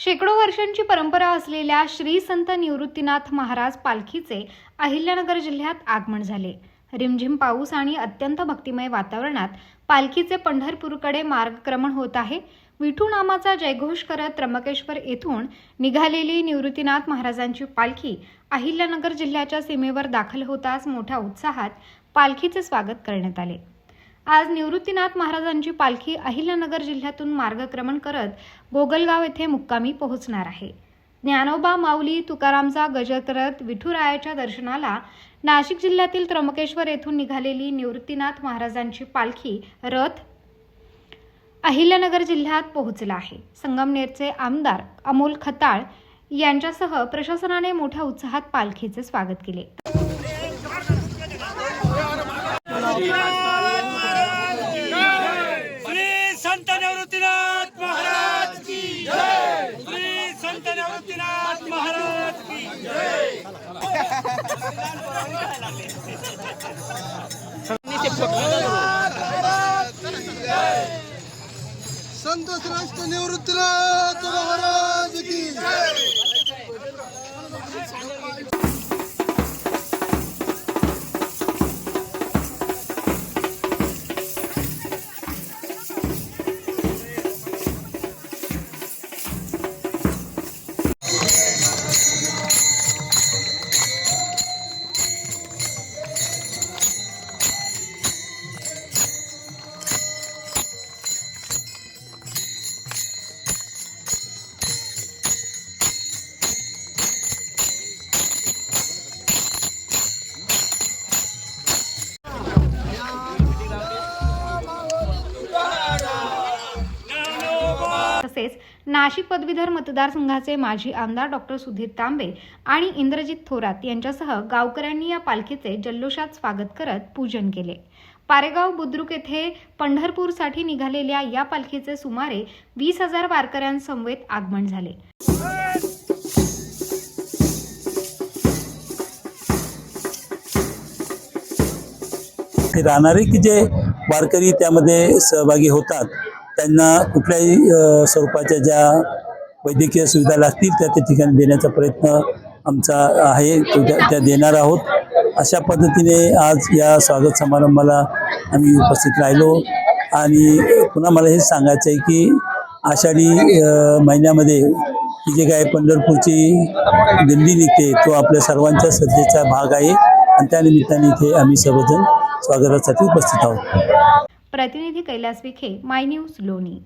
शेकडो वर्षांची परंपरा असलेल्या श्री संत निवृत्तीनाथ महाराज पालखीचे अहिल्यानगर जिल्ह्यात आगमन झाले. रिमझिम पाऊस आणि अत्यंत भक्तिमय वातावरणात पालखीचे पंढरपूरकडे मार्गक्रमण होत आहे. विठू नामाचा जयघोष करत त्र्यंबकेश्वर येथून निघालेली निवृत्तीनाथ महाराजांची पालखी अहिल्यानगर जिल्ह्याच्या सीमेवर दाखल होताच मोठ्या उत्साहात पालखीचे स्वागत करण्यात आले. आज निवृत्तीनाथ महाराजांची पालखी अहिल्यानगर जिल्ह्यातून मार्गक्रमण करत गोगलगाव येथे मुक्कामी पोहोचणार आहे. ज्ञानोबा माऊली तुकारामचा गजर करत विठुरायाच्या दर्शनाला नाशिक जिल्ह्यातील त्र्यंबकेश्वर येथून निघालेली निवृत्तीनाथ महाराजांची पालखी रथ अहिल्यानगर जिल्ह्यात पोहोचला आहे. संगमनेरचे आमदार अमोल खताळ यांच्यासह प्रशासनाने मोठ्या उत्साहात पालखीचे स्वागत केले श्री संत निवृत्तीनाथ महाराज की जय श्री संत निवृत्तीनाथ महाराज की संतोष राष्ट्र निवृत्तीला तसेच नाशिक पदवीधर मतदारसंघाचे माजी आमदार डॉक्टर सुधीर तांबे आणि इंद्रजित थोरात यांच्यासह गावकऱ्यांनी या पालखीचे जल्लोषात स्वागत करत पूजन केले. पारेगाव बुद्रुक येथे पंढरपूरसाठी निघालेल्या या पालखीचे सुमारे वीस हजार वारकऱ्यांसमवेत आगमन झाले. राहणारे की जे वारकरी त्यामध्ये सहभागी होतात त्यांना कुठल्याही स्वरूपाच्या ज्या वैद्यकीय सुविधा लागतील त्या त्या ठिकाणी देण्याचा प्रयत्न आमचा आहे तो त्या त्या देणार आहोत. अशा पद्धतीने आज या स्वागत समारंभाला आम्ही उपस्थित राहिलो. आणि पुन्हा मला हेच सांगायचं आहे की आषाढी महिन्यामध्ये ही जे काय पंढरपूरची दिंडी निघते तो आपल्या सर्वांच्या श्रद्धेचा भाग आहे. आणि त्या निमित्ताने इथे आम्ही सर्वजण स्वागतासाठी उपस्थित आहोत. प्रतिनिधी कैलास विखे माय न्यूज लोणी.